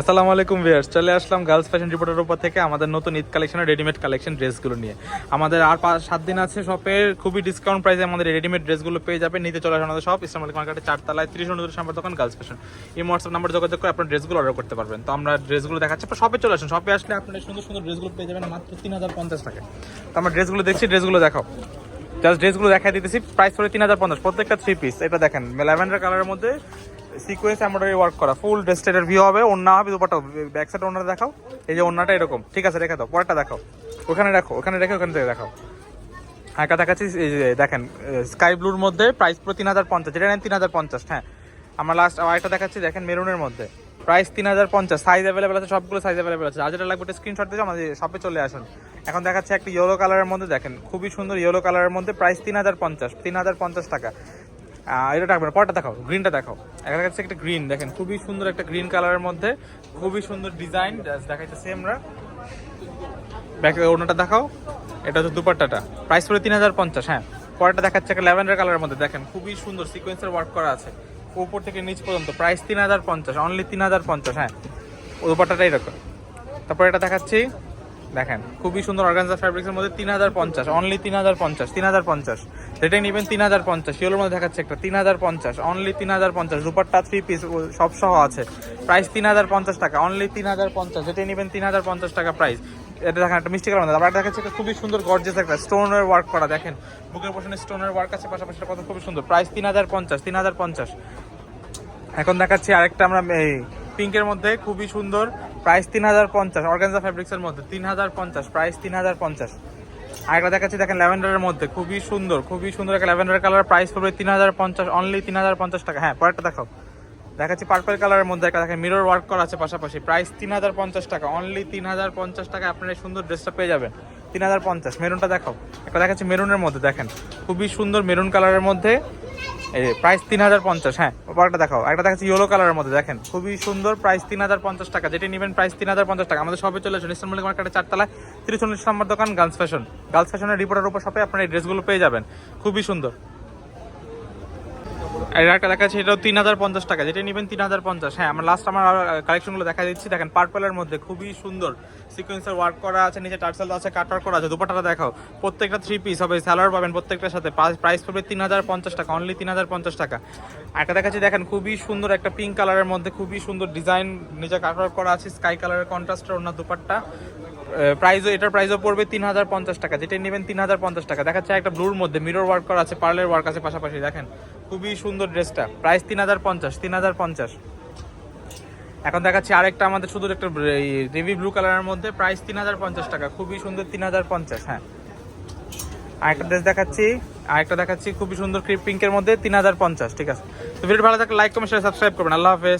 আসসালামু আলাইকুম ভিয়ার্স চলে আসলাম গার্লস ফ্যাশন রিপোর্টের উপর থেকে আমাদের নতুন ঈদ কালেকশনের রেডিমেড কালেকশন ড্রেসগুলো নিয়ে। আমাদের আর পাঁচ, সাত দিন আছে শপের খুবই ডিসকাউন্ট প্রাইসে আমাদের রেডিমেড ড্রেসগুলো পেয়ে যাবেন। নিতে চলে আসুন আমাদের শপ ইসলাম আলী মার্কেটে চারতলায়, তিরিশ অনুযায়ী সাম্বার দোকান গার্লস ফ্যাশন এই হোয়াটসঅ্যাপ নাম্বার যোগাযোগ করে আপনার ড্রেসগুলো অর্ডার করতে পারবেন। তো আমরা ড্রেসগুলো দেখাচ্ছি, আপনার শপে চলে আসুন। শপে আসলে আপনার সুন্দর সুন্দর ড্রেসগুলো পেয়ে যাবেন, মাত্র তিন হাজার পঞ্চাশ টাকা তো আমরা ড্রেসগুলো দেখছি, ড্রেসগুলো দেখাও। জাস্ট ড্রেসগুলো দেখা দিতেছি প্রাইস পড়ে তিন হাজার পঞ্চাশ, প্রত্যেকটা থ্রি পিস এটা দেখেন ল্যাভেন্ডার কালারের মধ্যে সিকোয়েন্স এমব্রয়ডারি ওয়ার্ক করা। ফুল ড্রেসটের ভিউ হবে ওন্না হবে দুপাটা ব্যাক সাইড ওনার দেখাও, এই যে ওন্নাটা এরকম। ঠিক আছে, রেখে দাও, পরেরটা দেখাও। ওখানে রাখো, ওখানে রেখে, ওখানে থেকে দেখাও। হাঁকা দেখাচ্ছি, এই যে দেখেন স্কাই ব্লুর মধ্যে প্রাইস পুরো তিন হাজার পঞ্চাশ, যেটা নেন তিন হাজার পঞ্চাশ হ্যাঁ। আমরা লাস্ট আরেকটা দেখাচ্ছি, দেখেন মেরুনের মধ্যে। প্রাইস তিন হাজার পঞ্চাশ সাইজ অ্যাভেলেবেল আছে, সবগুলো সাইজ অ্যাভেলেবেল আছে। আর যেটা লাগবে একটা স্ক্রিনশট দিয়ে আমাদের শপে চলে আসুন। এখন দেখাচ্ছে একটা ইয়েলো কালারের মধ্যে, দেখেন, খুবই সুন্দর ইয়েলো কালারের মধ্যে প্রাইস তিন হাজার পঞ্চাশ, তিন হাজার পঞ্চাশ টাকা। এটা রাখবেন পরটা দেখাও গ্রিনটা দেখাও। এখানে কাছে একটা গ্রিন দেখেন, খুবই সুন্দর একটা গ্রিন কালারের মধ্যে, খুবই সুন্দর ডিজাইন দেখাইতেছি আমরা। ব্যাক ওনাটা দেখাও, এটা হচ্ছে দুপাট্টাটা। প্রাইস পড়ে তিন হাজার পঞ্চাশ হ্যাঁ পরেরটা দেখাচ্ছে একটা ল্যাভেন্ডার কালারের মধ্যে, দেখেন, খুবই সুন্দর সিকোয়েন্সের ওয়ার্ক করা আছে। উপর থেকে নিচ পর্যন্ত প্রাইস তিন হাজার পঞ্চাশ অনলি তিন হাজার পঞ্চাশ হ্যাঁ ও দুপাট্টাটা এরকম। তারপর এটা দেখাচ্ছি দেখেন খুবই সুন্দর অর্গানজা ফ্যাব্রিক্সের মধ্যে তিন হাজার পঞ্চাশ অনলি তিন হাজার পঞ্চাশ তিন হাজার পঞ্চাশ যেটাই নেবেন তিন হাজার পঞ্চাশ ইয়েলোর মধ্যে দেখাচ্ছে একটা তিন হাজার পঞ্চাশ অনলি তিন হাজার পঞ্চাশ দুপাট্টা থ্রি পিস সব সহ আছে প্রাইস তিন হাজার পঞ্চাশ টাকা অনলি তিন হাজার পঞ্চাশ যেটাই নেবেন তিন হাজার পঞ্চাশ টাকা প্রাইস এটা দেখেন একটা মিষ্টি কালার মধ্যে আবার দেখাচ্ছে একটা খুবই সুন্দর গর্জেস একটা স্টোনের ওয়ার্ক করা দেখেন বুকের পোষণে স্টোনের ওয়ার্ক আছে পাশাপাশি কত খুবই সুন্দর প্রাইস তিন হাজার পঞ্চাশ তিন হাজার পঞ্চাশ এখন দেখাচ্ছি আরেকটা আমরা এই পিঙ্কের মধ্যে খুবই সুন্দর প্রাইস তিন হাজার পঞ্চাশ, অর্গানজা ফ্যাব্রিক্সের মধ্যে তিন হাজার পঞ্চাশ, প্রাইস তিন হাজার পঞ্চাশ। আরেকটা দেখাচ্ছি, দেখেন ল্যাভেন্ডারের মধ্যে, খুবই সুন্দর খুবই সুন্দর একটা ল্যাভেন্ডার কালার প্রাইস পড়বে তিন হাজার পঞ্চাশ অনলি তিন হাজার পঞ্চাশ টাকা। হ্যাঁ পরেরটা দেখাও। দেখাচ্ছি পার্পল কালারের মধ্যে একটা, দেখেন মিরর ওয়ার্ক করা আছে পাশাপাশি। প্রাইস তিন হাজার পঞ্চাশ টাকা অনলি তিন হাজার পঞ্চাশ টাকা আপনার এই সুন্দর ড্রেসটা পেয়ে যাবেন। তিন হাজার পঞ্চাশ, মেরুনটা দেখাও। একটা দেখাচ্ছি মেরুনের মধ্যে, দেখেন। খুবই সুন্দর মেরুন কালারের মধ্যে। এই প্রাইস তিন হাজার পঞ্চাশ হ্যাঁ একটা দেখাও। একটা দেখাচ্ছি ইয়েলো কালারের মধ্যে, দেখেন। খুবই সুন্দর প্রাইস তিন হাজার পঞ্চাশ টাকা। যেটি নেবেন প্রাইস তিন হাজার পঞ্চাশ টাকা। আমাদের সবে চলে আসুন ইস্টার্ন মল্লিক মার্কেটের চারতলায়, তিরিশ নম্বর দোকান গার্লস ফ্যাশন গার্লস ফ্যাশনের রিপোর্টের উপর শপে আপনার এই ড্রেসগুলো পেয়ে যাবেন। খুবই সুন্দর। আর একটা দেখাচ্ছি, এটাও তিন হাজার পঞ্চাশ টাকা, যেটা নেবেন তিন হাজার পঞ্চাশ। হ্যাঁ আমরা লাস্ট আমার কালেকশনগুলো দেখা দিচ্ছি। দেখেন পার্পলের মধ্যে খুবই সুন্দর সিকোয়েন্সের ওয়ার্ক করা আছে, নিচে টার্সেল আছে কাট ওয়ার্ক করা আছে দুপাটাটা দেখাও। প্রত্যেকটা থ্রি পিস হবে স্যালার পাবেন প্রত্যেকটার সাথে। প্রাইস পড়বে তিন হাজার পঞ্চাশ টাকা অনলি তিন হাজার পঞ্চাশ টাকা। একটা দেখাচ্ছি, দেখেন, খুবই সুন্দর একটা পিঙ্ক কালারের মধ্যে খুবই সুন্দর ডিজাইন নিচে কাট ওয়ার্ক করা আছে স্কাই কালারের কন্ট্রাস্টের অন্য দুপাট্টা। প্রাইসও এটার প্রাইসও পড়বে তিন হাজার পঞ্চাশ টাকা। যেটা নেবেন তিন হাজার পঞ্চাশ টাকা। দেখাচ্ছে একটা ব্লুর মধ্যে মিরর ওয়ার্ক করা আছে পার্লের ওয়ার্ক আছে পাশাপাশি, দেখেন। খুবই সুন্দর ড্রেসটা প্রাইস তিন হাজার পঞ্চাশ তিন হাজার পঞ্চাশ। এখন দেখাচ্ছি আরেকটা আমাদের শুধু একটা নেভি ব্লু কালারের মধ্যে প্রাইস তিন হাজার পঞ্চাশ টাকা। খুবই সুন্দর তিন হাজার পঞ্চাশ হ্যাঁ। আরেকটা ড্রেস দেখাচ্ছি, আরেকটা দেখাচ্ছি, খুবই সুন্দর ক্রিপ পিঙ্কের মধ্যে তিন হাজার পঞ্চাশ, ঠিক আছে। তো ভিডিও ভালো থাকলে লাইক কমেন্ট সাবস্ক্রাইব করবেন। আল্লাহ হাফেজ।